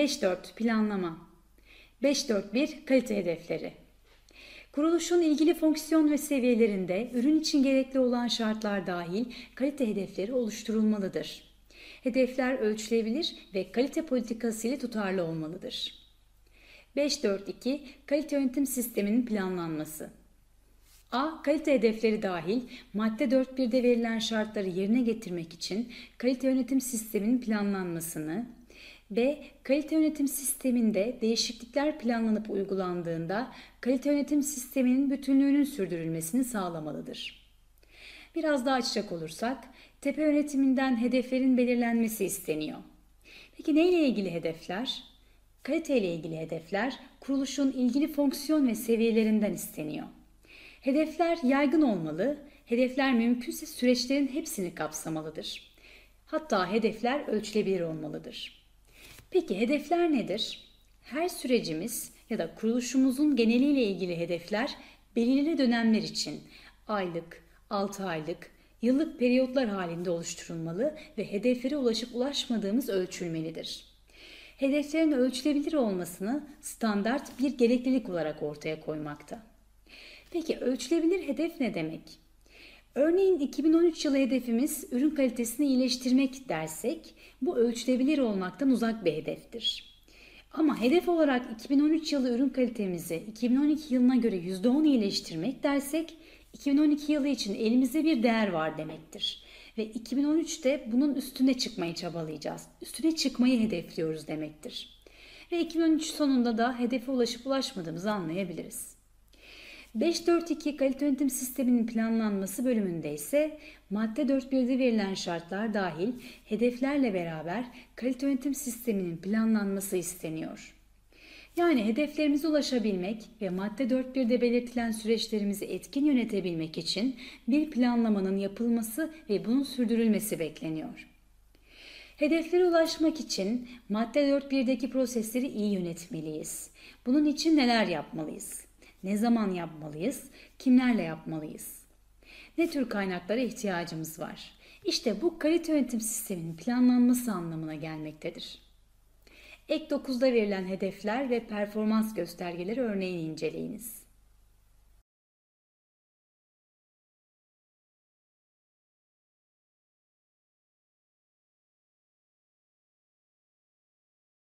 5.4 Planlama 5.4.1 Kalite hedefleri Kuruluşun ilgili fonksiyon ve seviyelerinde ürün için gerekli olan şartlar dahil kalite hedefleri oluşturulmalıdır. Hedefler ölçülebilir ve kalite politikası ile tutarlı olmalıdır. 5.4.2 Kalite yönetim sisteminin planlanması A. Kalite hedefleri dahil madde 4.1'de verilen şartları yerine getirmek için kalite yönetim sisteminin planlanmasını, B. Kalite yönetim sisteminde değişiklikler planlanıp uygulandığında kalite yönetim sisteminin bütünlüğünün sürdürülmesini sağlamalıdır. Biraz daha açacak olursak, tepe yönetiminden hedeflerin belirlenmesi isteniyor. Peki neyle ilgili hedefler? Kalite ile ilgili hedefler kuruluşun ilgili fonksiyon ve seviyelerinden isteniyor. Hedefler yaygın olmalı, hedefler mümkünse süreçlerin hepsini kapsamalıdır. Hatta hedefler ölçülebilir olmalıdır. Peki hedefler nedir? Her sürecimiz ya da kuruluşumuzun geneliyle ilgili hedefler belirli dönemler için aylık, 6 aylık, yıllık periyotlar halinde oluşturulmalı ve hedeflere ulaşıp ulaşmadığımız ölçülmelidir. Hedeflerin ölçülebilir olmasını standart bir gereklilik olarak ortaya koymakta. Peki ölçülebilir hedef ne demek? Örneğin 2013 yılı hedefimiz ürün kalitesini iyileştirmek dersek bu ölçülebilir olmaktan uzak bir hedeftir. Ama hedef olarak 2013 yılı ürün kalitemizi 2012 yılına göre %10 iyileştirmek dersek 2012 yılı için elimizde bir değer var demektir. Ve 2013'te bunun üstüne çıkmayı çabalayacağız. Üstüne çıkmayı hedefliyoruz demektir. Ve 2013 sonunda da hedefe ulaşıp ulaşmadığımızı anlayabiliriz. 542 kalite yönetim sisteminin planlanması bölümünde ise madde 4.1'de verilen şartlar dahil hedeflerle beraber kalite yönetim sisteminin planlanması isteniyor. Yani hedeflerimize ulaşabilmek ve madde 4.1'de belirtilen süreçlerimizi etkin yönetebilmek için bir planlamanın yapılması ve bunun sürdürülmesi bekleniyor. Hedeflere ulaşmak için madde 4.1'deki prosesleri iyi yönetmeliyiz. Bunun için neler yapmalıyız? Ne zaman yapmalıyız? Kimlerle yapmalıyız? Ne tür kaynaklara ihtiyacımız var? İşte bu kalite yönetim sisteminin planlanması anlamına gelmektedir. Ek 9'da verilen hedefler ve performans göstergeleri örneğini inceleyiniz.